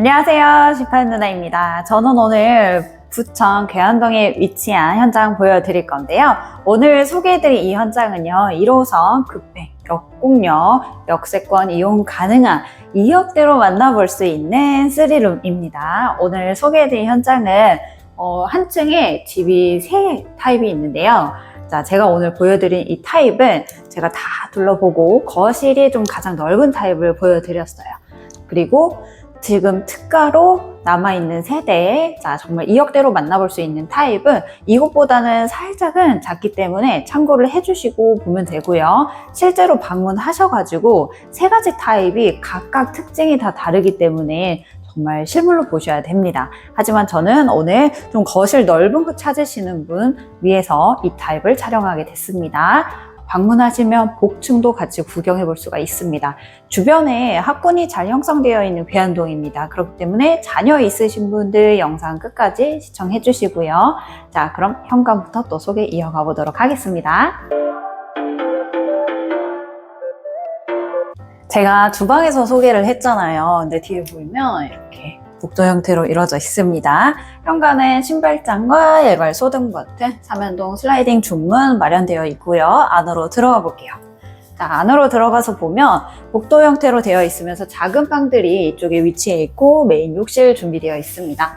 안녕하세요. 시판 누나입니다. 저는 오늘 부천 괴한동에 위치한 현장 보여드릴 건데요. 오늘 소개해드릴 이 현장은요. 1호선 급행, 역공역, 역세권 이용 가능한 2억대로 만나볼 수 있는 3룸입니다. 오늘 소개해드릴 현장은 어, 한 층에 집이 세 타입이 있는데요. 자, 제가 오늘 보여드린 이 타입은 제가 다 둘러보고 거실이 좀 가장 넓은 타입을 보여드렸어요. 그리고 지금 특가로 남아있는 세대, 자, 정말 2억대로 만나볼 수 있는 타입은 이것보다는 살짝은 작기 때문에 참고를 해주시고 보면 되고요. 실제로 방문하셔가지고 세 가지 타입이 각각 특징이 다 다르기 때문에 정말 실물로 보셔야 됩니다. 하지만 저는 오늘 좀 거실 넓은 거 찾으시는 분 위해서 이 타입을 촬영하게 됐습니다. 방문하시면 복층도 같이 구경해 볼 수가 있습니다. 주변에 학군이 잘 형성되어 있는 괴한동입니다. 그렇기 때문에 자녀 있으신 분들 영상 끝까지 시청해 주시고요. 자, 그럼 현관부터 또 소개 이어가 보도록 하겠습니다. 제가 주방에서 소개를 했잖아요. 근데 뒤에 보이면 이렇게 복도 형태로 이루어져 있습니다. 현관에 신발장과 예발 소등 버튼, 삼연동 슬라이딩 중문 마련되어 있고요. 안으로 들어가 볼게요. 자, 안으로 들어가서 보면 복도 형태로 되어 있으면서 작은 방들이 이쪽에 위치해 있고 메인 욕실 준비되어 있습니다.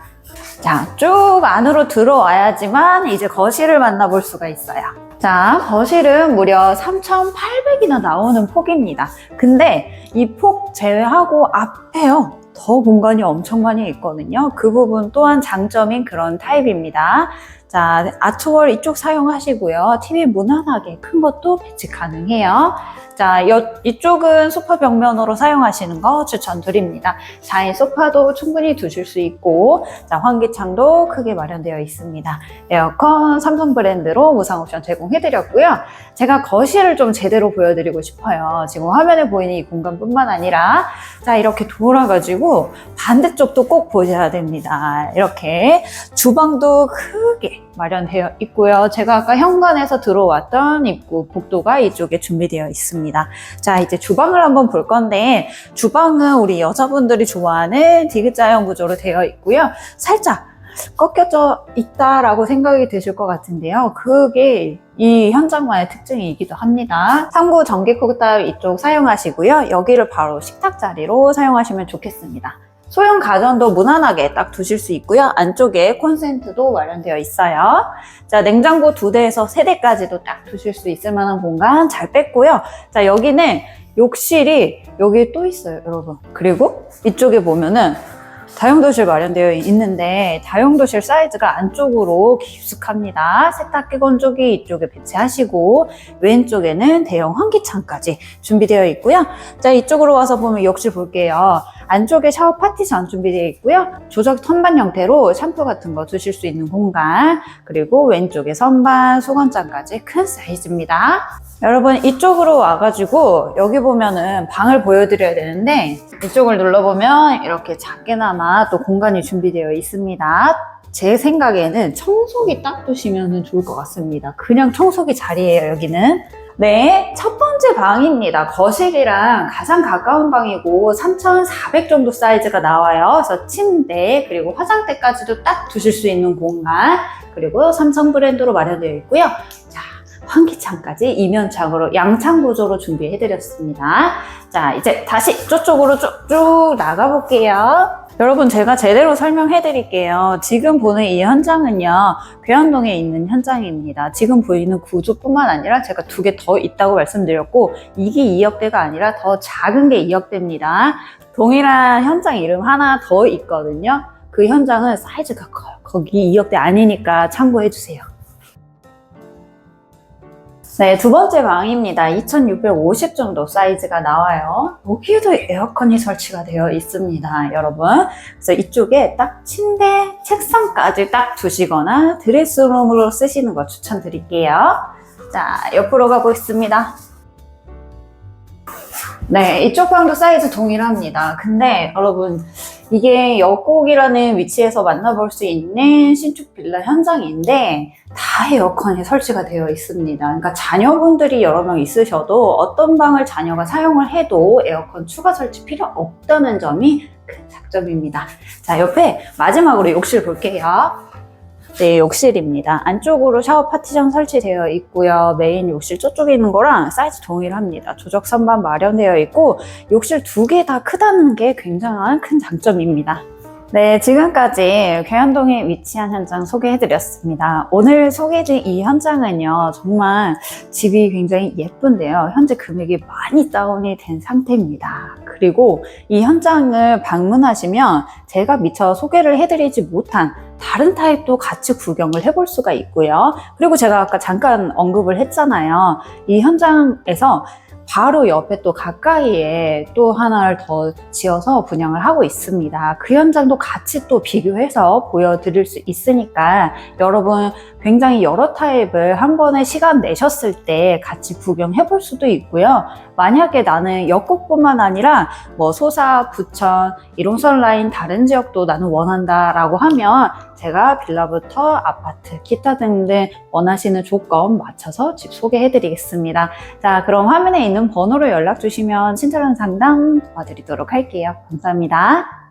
자, 쭉 안으로 들어와야지만 이제 거실을 만나볼 수가 있어요. 자, 거실은 무려 3,800이나 나오는 폭입니다. 근데 이 폭 제외하고 앞에요. 더 공간이 엄청 많이 있거든요. 그 부분 또한 장점인 그런 타입입니다. 자, 아트월 이쪽 사용하시고요. TV 무난하게 큰 것도 배치 가능해요. 자, 여- 이쪽은 소파 벽면으로 사용하시는 거 추천드립니다. 4인 소파도 충분히 두실 수 있고, 자, 환기창도 크게 마련되어 있습니다. 에어컨 삼성 브랜드로 무상 옵션 제공해드렸고요. 제가 거실을 좀 제대로 보여드리고 싶어요. 지금 화면에 보이는 이 공간뿐만 아니라, 자, 이렇게 돌아가지고 반대쪽도 꼭 보셔야 됩니다. 이렇게 주방도 크게 마련되어 있고요. 제가 아까 현관에서 들어왔던 입구 복도가 이쪽에 준비되어 있습니다. 자, 이제 주방을 한번 볼 건데 주방은 우리 여자분들이 좋아하는 디귿자형 구조로 되어 있고요. 살짝 꺾여져 있다라고 생각이 드실 것 같은데요. 그게 이 현장만의 특징이기도 합니다. 상부 전기 쿡탑 이쪽 사용하시고요. 여기를 바로 식탁 자리로 사용하시면 좋겠습니다. 소형 가전도 무난하게 딱 두실 수 있고요. 안쪽에 콘센트도 마련되어 있어요. 자, 냉장고 두 대에서 세 대까지도 딱 두실 수 있을 만한 공간 잘 뺐고요. 자, 여기는 욕실이 여기 또 있어요, 여러분. 그리고 이쪽에 보면은 다용도실 마련되어 있는데 다용도실 사이즈가 안쪽으로 깊숙합니다. 세탁기 건조기 이쪽에 배치하시고 왼쪽에는 대형 환기창까지 준비되어 있고요. 자 이쪽으로 와서 보면 욕실 볼게요. 안쪽에 샤워 파티션 준비되어 있고요. 조적 선반 형태로 샴푸 같은 거 두실 수 있는 공간 그리고 왼쪽에 선반, 수건장까지 큰 사이즈입니다. 여러분 이쪽으로 와가지고 여기 보면은 방을 보여드려야 되는데 이쪽을 눌러보면 이렇게 작게나마 또 공간이 준비되어 있습니다. 제 생각에는 청소기 딱 두시면 좋을 것 같습니다. 그냥 청소기 자리예요 여기는. 네, 첫 번째 방입니다. 거실이랑 가장 가까운 방이고 3,400 정도 사이즈가 나와요. 그래서 침대 그리고 화장대까지도 딱 두실 수 있는 공간 그리고 삼성 브랜드로 마련되어 있고요. 자, 환기창까지 이면창으로 양창 구조로 준비해드렸습니다. 자, 이제 다시 저쪽으로 쭉쭉 나가볼게요. 여러분, 제가 제대로 설명해 드릴게요. 지금 보는 이 현장은요, 괴한동에 있는 현장입니다. 지금 보이는 구조뿐만 아니라 제가 두 개 더 있다고 말씀드렸고, 이게 2억대가 아니라 더 작은 게 2억대입니다. 동일한 현장 이름 하나 더 있거든요. 그 현장은 사이즈가 커요. 거기 2억대 아니니까 참고해 주세요. 네, 두 번째 방입니다. 2650 정도 사이즈가 나와요. 여기에도 에어컨이 설치가 되어 있습니다, 여러분. 그래서 이쪽에 딱 침대, 책상까지 딱 두시거나 드레스룸으로 쓰시는 거 추천드릴게요. 자, 옆으로 가보겠습니다. 네, 이쪽 방도 사이즈 동일합니다. 근데 여러분, 이게 역곡이라는 위치에서 만나볼 수 있는 신축 빌라 현장인데 다 에어컨이 설치가 되어 있습니다. 그러니까 자녀분들이 여러 명 있으셔도 어떤 방을 자녀가 사용을 해도 에어컨 추가 설치 필요 없다는 점이 큰 장점입니다. 자, 옆에 마지막으로 욕실 볼게요. 네, 욕실입니다. 안쪽으로 샤워 파티션 설치되어 있고요. 메인 욕실 저쪽에 있는 거랑 사이즈 동일합니다. 조적 선반 마련되어 있고 욕실 두 개 다 크다는 게 굉장한 큰 장점입니다. 네, 지금까지 괴현동에 위치한 현장 소개해드렸습니다. 오늘 소개해드린 이 현장은요, 정말 집이 굉장히 예쁜데요. 현재 금액이 많이 다운이 된 상태입니다. 그리고 이 현장을 방문하시면 제가 미처 소개를 해드리지 못한 다른 타입도 같이 구경을 해볼 수가 있고요. 그리고 제가 아까 잠깐 언급을 했잖아요. 이 현장에서 바로 옆에 또 가까이에 또 하나를 더 지어서 분양을 하고 있습니다. 그 현장도 같이 또 비교해서 보여드릴 수 있으니까 여러분 굉장히 여러 타입을 한 번에 시간 내셨을 때 같이 구경해 볼 수도 있고요. 만약에 나는 역곡뿐만 아니라 뭐 소사, 부천, 이롱선 라인 다른 지역도 나는 원한다라고 하면 제가 빌라부터 아파트, 기타 등등 원하시는 조건 맞춰서 집 소개해 드리겠습니다. 자, 그럼 화면에 있는 번호로 연락 주시면 친절한 상담 도와드리도록 할게요. 감사합니다.